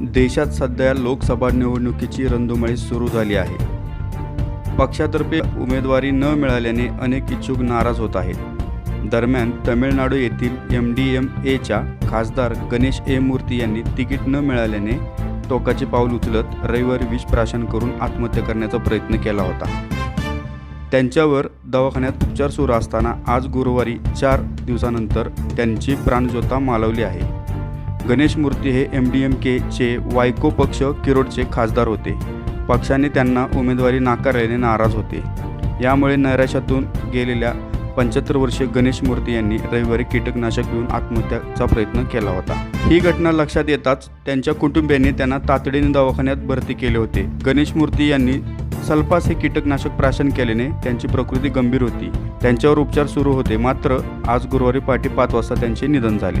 देशात सध्या लोकसभा निवडणुकीची रणधुमाळी सुरू झाली आहे. पक्षातर्फे उमेदवारी न मिळाल्याने अनेक इच्छुक नाराज होत आहेत. दरम्यान तमिळनाडू येथील एम डी एम एच्या खासदार गणेश ए मूर्ती यांनी तिकीट न मिळाल्याने टोकाचे पाऊल उचलत रविवारी विषप्राशन करून आत्महत्या करण्याचा प्रयत्न केला होता. त्यांच्यावर दवाखान्यात उपचार सुरू असताना आज गुरुवारी चार दिवसानंतर त्यांची प्राणज्योता मालवली आहे. गणेश मूर्ती हे एम डी एम केचे वायको पक्ष किरोडचे खासदार होते. पक्षाने त्यांना उमेदवारी नाकारल्याने नाराज होते. यामुळे नैराश्यातून गेलेल्या पंच्याहत्तर वर्षीय गणेश मूर्ती यांनी रविवारी कीटकनाशक घेऊन आत्महत्याचा प्रयत्न केला होता. ही घटना लक्षात येताच त्यांच्या कुटुंबियांनी त्यांना तातडीने दवाखान्यात भरती केले होते. गणेश मूर्ती यांनी सल्फास हे कीटकनाशक प्राशन केल्याने त्यांची प्रकृती गंभीर होती. त्यांच्यावर उपचार सुरू होते. मात्र आज गुरुवारी पहाटे पाच वाजता त्यांचे निधन झाले.